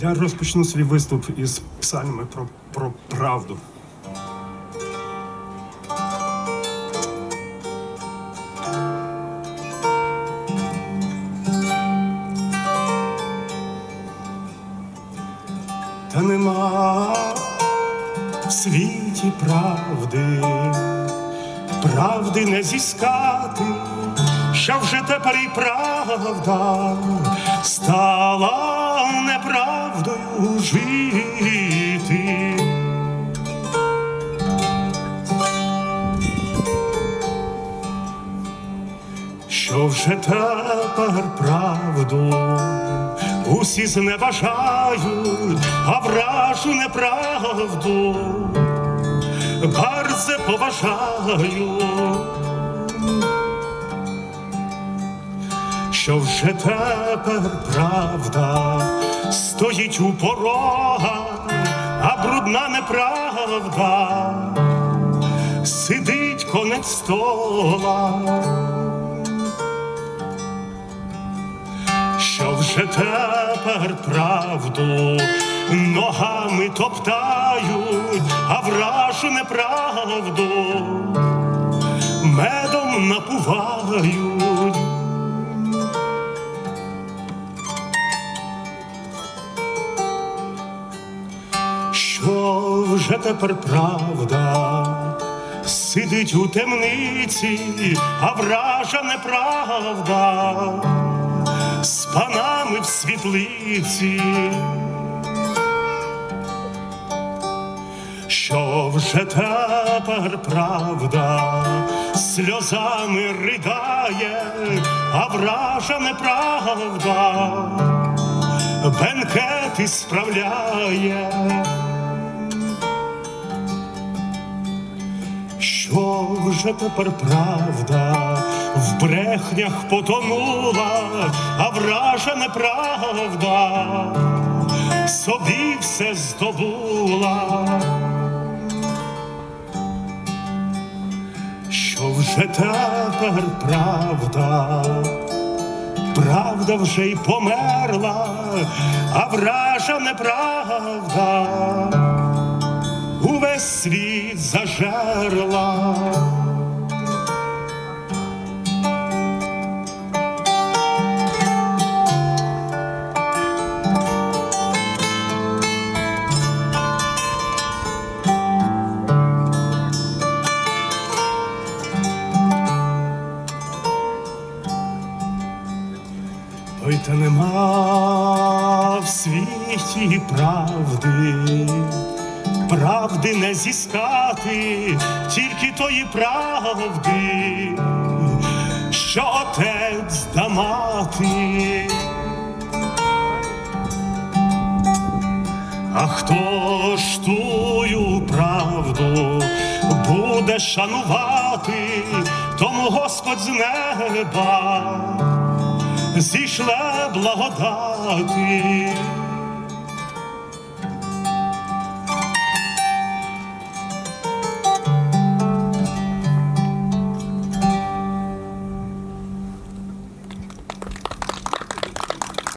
Я розпочну свій виступ із псальми про, про правду. Та нема в світі правди, правди не зіскати, що вже тепер і правда стала неправдою жити. Що вже тепер правду усі зневажають, а вражу неправду bardzo поважаю, що вже тепер правда стоїть у порогах, а брудна неправда сидить конець стола. що вже тепер правду ногами топтають, а вражу неправду медом напувають. Що вже тепер правда. Сидить у темниці, а вража неправда. З панами в світлиці, що вже тепер правда? Сльозами ридає, а вража неправда. Бенкети справляє. Вже тепер правда в брехнях потонула, а вража неправда собі все здобула. Що вже тепер правда, правда вже й померла, а вража неправда увесь світ зажерла. Та нема в світі правди, правди не зіскати, тільки тої правди, що отець да мати. А хто ж тую правду буде шанувати, тому Господь з неба зійшле благодати.